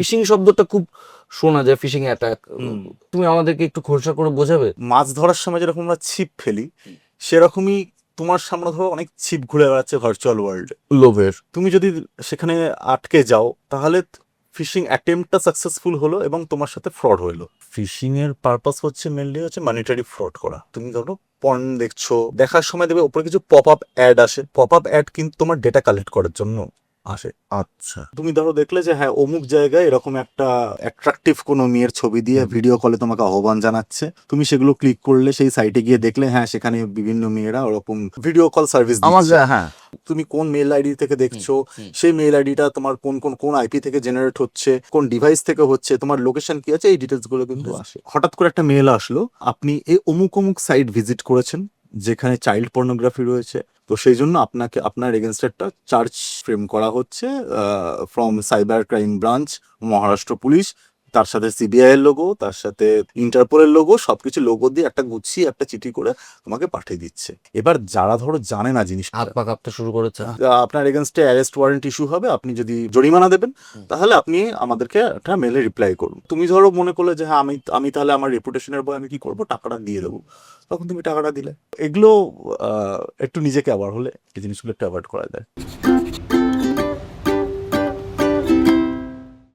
Fishing শব্দটা খুব শোনা যায় ফিশিং অ্যাটাক। তুমি আমাদেরকে একটু খোলসা করে বোঝাবে? মাছ ধরার সময় যেরকম আমরা ছিপ ফেলি সেরকমই তোমার সামনে ধরো অনেক ছিপ ঘুরে বেড়াচ্ছে ভার্চুয়াল ওয়ার্ল্ডে লোভের। তুমি যদি সেখানে আটকে যাও তাহলে ফিশিং অ্যাটেম্পটা সাকসেসফুল হলো এবং তোমার সাথে ফ্রড হলো ফিশিং এর পারপাস হচ্ছে মেনলি হচ্ছে মানিটারি ফ্রড করা। তুমি ধরো পর্ন দেখছ দেখার সময় দেবে উপরে কিছু পপ আপ অ্যাড আসে। পপ আপ অ্যাড কিন্তু তোমার ডেটা কালেক্ট করার জন্য। আসে। আচ্ছা। তুমি ধরো দেখলে যে হ্যাঁ অমুক জায়গায় এরকম একটা অ্যাট্রাকটিভ কোনো মেয়ের ছবি দিয়ে ভিডিও কলে তোমাকে আহ্বান জানাচ্ছে। তুমি সেগুলো ক্লিক করলে সেই সাইটে গিয়ে দেখলে হ্যাঁ সেখানে বিভিন্ন মেয়েরা ওরকম ভিডিও কল সার্ভিস আমার হ্যাঁ। তুমি কোন মেল আইডি থেকে দেখছ? সেই মেল আইডিটা তোমার কোন কোন কোন আইপি থেকে জেনারেট হচ্ছে? কোন ডিভাইস থেকে হচ্ছে? তোমার লোকেশন কি আছে? এই ডিটেলসগুলো কিন্তু আসে। হঠাৎ করে একটা মেল আসলো আপনি এই অমুক অমুক সাইট ভিজিট করেছেন যেখানে চাইল্ড পর্নোগ্রাফি রয়েছে। তো সেই জন্য আপনাকে, আপনার এগেনস্ট একটা চার্জ ফ্রেম করা হচ্ছে from cyber crime branch Maharashtra police তার সাথে সিবিআই এর লোগো তার সাথে ইন্টারপোলের লোগো সবকিছু লোগো দিয়ে একটা গুছিয়ে একটা চিঠি করে তোমাকে পাঠিয়ে দিচ্ছে। এবার যারা ধরো জানে না জিনিস হাত পা কাঁপতে শুরু করেছে। আপনার এগেনস্টে অ্যারেস্ট ওয়ারেন্ট ইস্যু হবে আপনি যদি জরিমানা দেবেন তাহলে আপনি আমাদেরকে একটা মেলে রিপ্লাই করুন। তুমি ধরো মনে করলে যে হ্যাঁ আমি আমি তাহলে আমার রেপুটেশনের বয় আমি কি করব? টাকাটা দিয়ে দেবো। তখন তুমি টাকাটা দিলে। এগুলো একটু নিজেকে অ্যাওয়ার হলে এই জিনিসগুলো একটু অ্যাভয়েড করা যায়।